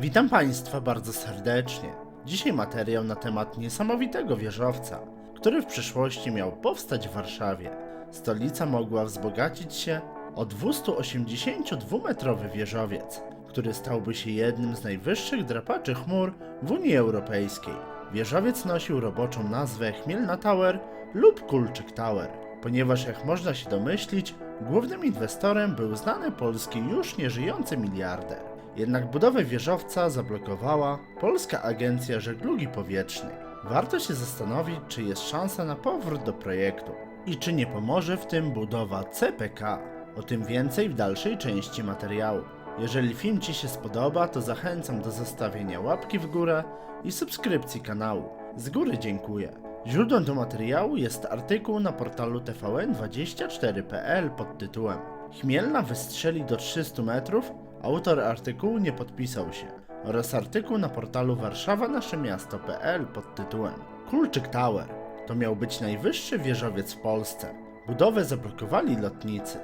Witam Państwa bardzo serdecznie. Dzisiaj materiał na temat niesamowitego wieżowca, który w przyszłości miał powstać w Warszawie. Stolica mogła wzbogacić się o 282-metrowy wieżowiec, który stałby się jednym z najwyższych drapaczy chmur w Unii Europejskiej. Wieżowiec nosił roboczą nazwę Chmielna Tower lub Kulczyk Tower, ponieważ jak można się domyślić, głównym inwestorem był znany polski już nieżyjący miliarder. Jednak budowę wieżowca zablokowała Polska Agencja Żeglugi Powietrznej. Warto się zastanowić, czy jest szansa na powrót do projektu i czy nie pomoże w tym budowa CPK. O tym więcej w dalszej części materiału. Jeżeli film Ci się spodoba, to zachęcam do zostawienia łapki w górę i subskrypcji kanału. Z góry dziękuję. Źródłem do materiału jest artykuł na portalu tvn24.pl pod tytułem Chmielna wystrzeli do 300 metrów, autor artykułu nie podpisał się oraz artykuł na portalu warszawa nasze miasto.pl pod tytułem Kulczyk Tower to miał być najwyższy wieżowiec w Polsce. Budowę zablokowali lotnicy.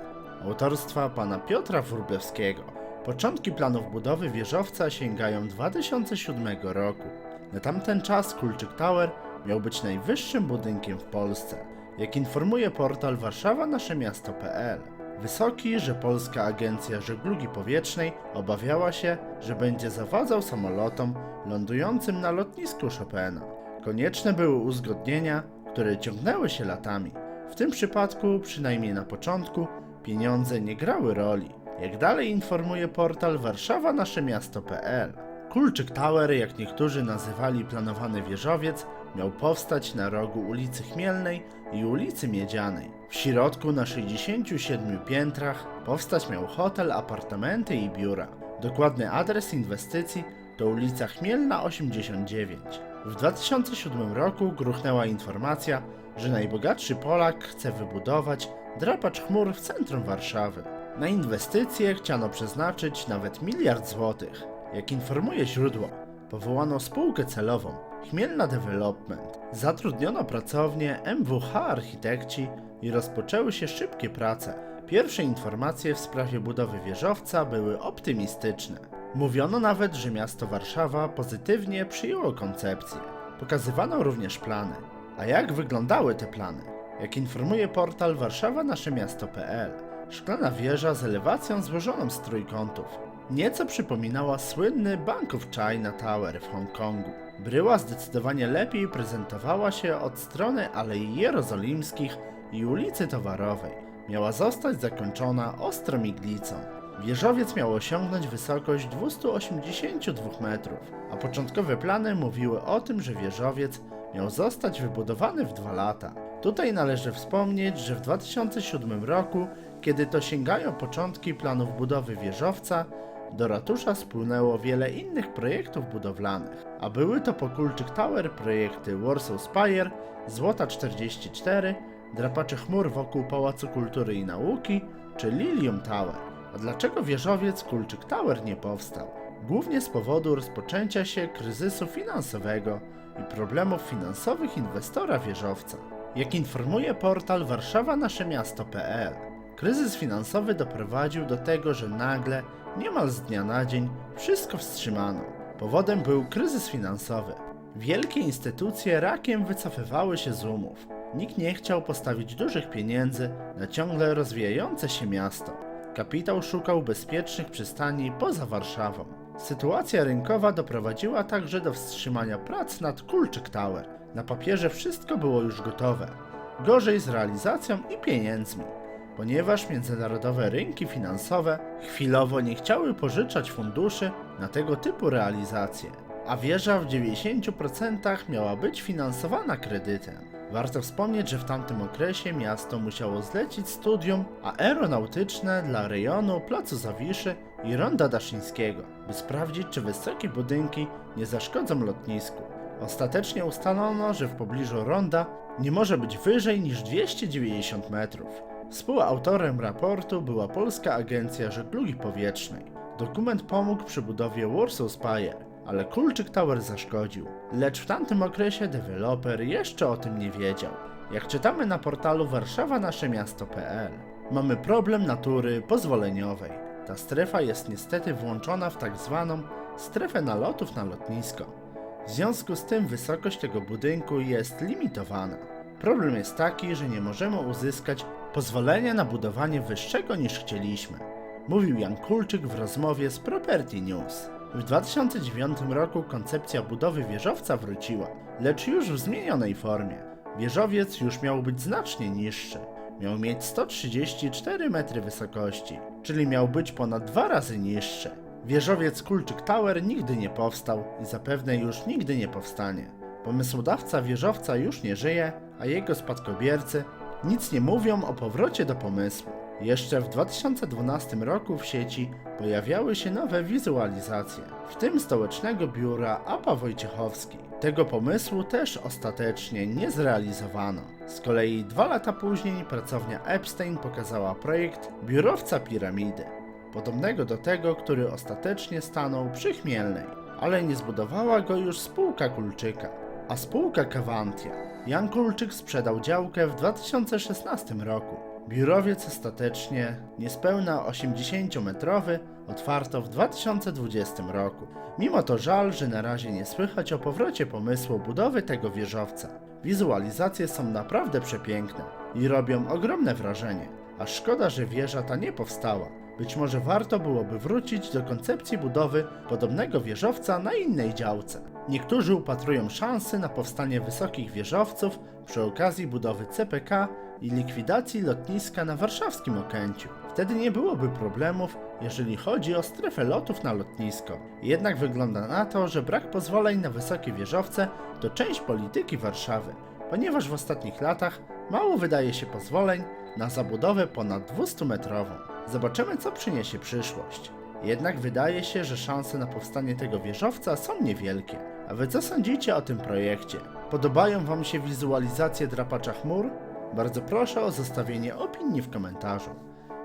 Autorstwa pana Piotra Wróblewskiego. Początki planów budowy wieżowca sięgają 2007 roku. Na tamten czas Kulczyk Tower miał być najwyższym budynkiem w Polsce. Jak informuje portal warszawa nasze miasto.pl. Wysoki, że Polska Agencja Żeglugi Powietrznej obawiała się, że będzie zawadzał samolotom lądującym na lotnisku Chopina. Konieczne były uzgodnienia, które ciągnęły się latami. W tym przypadku, przynajmniej na początku, pieniądze nie grały roli. Jak dalej informuje portal warszawa nasze miasto.pl. Kulczyk Tower, jak niektórzy nazywali planowany wieżowiec, miał powstać na rogu ulicy Chmielnej i ulicy Miedzianej. W środku na 67 piętrach powstać miał hotel, apartamenty i biura. Dokładny adres inwestycji to ulica Chmielna 89. W 2007 roku gruchnęła informacja, że najbogatszy Polak chce wybudować drapacz chmur w centrum Warszawy. Na inwestycje chciano przeznaczyć nawet miliard złotych. Jak informuje źródło, powołano spółkę celową Chmielna Development. Zatrudniono pracownię MWH Architekci i rozpoczęły się szybkie prace. Pierwsze informacje w sprawie budowy wieżowca były optymistyczne. Mówiono nawet, że miasto Warszawa pozytywnie przyjęło koncepcję. Pokazywano również plany. A jak wyglądały te plany? Jak informuje portal warszawa nasze miasto.pl, szklana wieża z elewacją złożoną z trójkątów. Nieco przypominała słynny Bank of China Tower w Hongkongu. Bryła zdecydowanie lepiej prezentowała się od strony Alei Jerozolimskich i ulicy Towarowej. Miała zostać zakończona ostrą iglicą. Wieżowiec miał osiągnąć wysokość 282 metrów, a początkowe plany mówiły o tym, że wieżowiec miał zostać wybudowany w dwa lata. Tutaj należy wspomnieć, że w 2007 roku, kiedy to sięgają początki planów budowy wieżowca, do ratusza spłynęło wiele innych projektów budowlanych, a były to po Kulczyk Tower projekty Warsaw Spire, Złota 44, Drapacze chmur wokół Pałacu Kultury i Nauki czy Lilium Tower. A dlaczego wieżowiec Kulczyk Tower nie powstał? Głównie z powodu rozpoczęcia się kryzysu finansowego i problemów finansowych inwestora wieżowca. Jak informuje portal warszawa nasze miasto.pl, kryzys finansowy doprowadził do tego, że nagle, niemal z dnia na dzień, wszystko wstrzymano. Powodem był kryzys finansowy. Wielkie instytucje rakiem wycofywały się z umów. Nikt nie chciał postawić dużych pieniędzy na ciągle rozwijające się miasto. Kapitał szukał bezpiecznych przystani poza Warszawą. Sytuacja rynkowa doprowadziła także do wstrzymania prac nad Kulczyk Tower. Na papierze wszystko było już gotowe. Gorzej z realizacją i pieniędzmi, ponieważ międzynarodowe rynki finansowe chwilowo nie chciały pożyczać funduszy na tego typu realizacje, a wieża w 90% miała być finansowana kredytem. Warto wspomnieć, że w tamtym okresie miasto musiało zlecić studium aeronautyczne dla rejonu Placu Zawiszy i Ronda Daszyńskiego, by sprawdzić, czy wysokie budynki nie zaszkodzą lotnisku. Ostatecznie ustalono, że w pobliżu ronda nie może być wyżej niż 290 metrów. Współautorem raportu była Polska Agencja Żeglugi Powietrznej. Dokument pomógł przy budowie Warsaw Spire, ale Kulczyk Tower zaszkodził. Lecz w tamtym okresie deweloper jeszcze o tym nie wiedział. Jak czytamy na portalu warszawa nasze miasto.pl, mamy problem natury pozwoleniowej. Ta strefa jest niestety włączona w tak zwaną strefę nalotów na lotnisko. W związku z tym wysokość tego budynku jest limitowana. Problem jest taki, że nie możemy uzyskać pozwolenia na budowanie wyższego niż chcieliśmy, mówił Jan Kulczyk w rozmowie z Property News. W 2009 roku koncepcja budowy wieżowca wróciła, lecz już w zmienionej formie. Wieżowiec już miał być znacznie niższy. Miał mieć 134 metry wysokości, czyli miał być ponad dwa razy niższy. Wieżowiec Kulczyk Tower nigdy nie powstał i zapewne już nigdy nie powstanie. Pomysłodawca wieżowca już nie żyje, a jego spadkobiercy nic nie mówią o powrocie do pomysłu. Jeszcze w 2012 roku w sieci pojawiały się nowe wizualizacje, w tym stołecznego biura APA Wojciechowski. Tego pomysłu też ostatecznie nie zrealizowano. Z kolei dwa lata później pracownia Epstein pokazała projekt biurowca piramidy, podobnego do tego, który ostatecznie stanął przy Chmielnej, ale nie zbudowała go już spółka Kulczyka, a spółka Kawantia. Jan Kulczyk sprzedał działkę w 2016 roku. Biurowiec ostatecznie, niespełna 80-metrowy, otwarto w 2020 roku. Mimo to żal, że na razie nie słychać o powrocie pomysłu budowy tego wieżowca. Wizualizacje są naprawdę przepiękne i robią ogromne wrażenie. A szkoda, że wieża ta nie powstała. Być może warto byłoby wrócić do koncepcji budowy podobnego wieżowca na innej działce. Niektórzy upatrują szansy na powstanie wysokich wieżowców przy okazji budowy CPK i likwidacji lotniska na warszawskim Okęciu. Wtedy nie byłoby problemów, jeżeli chodzi o strefę lotów na lotnisko. Jednak wygląda na to, że brak pozwoleń na wysokie wieżowce to część polityki Warszawy, ponieważ w ostatnich latach mało wydaje się pozwoleń na zabudowę ponad 200-metrową. Zobaczymy, co przyniesie przyszłość. Jednak wydaje się, że szanse na powstanie tego wieżowca są niewielkie. A wy co sądzicie o tym projekcie? Podobają wam się wizualizacje drapacza chmur? Bardzo proszę o zostawienie opinii w komentarzu.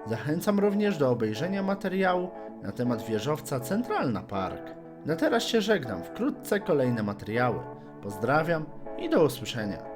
Zachęcam również do obejrzenia materiału na temat wieżowca Centralna Park. Na teraz się żegnam, wkrótce kolejne materiały. Pozdrawiam i do usłyszenia.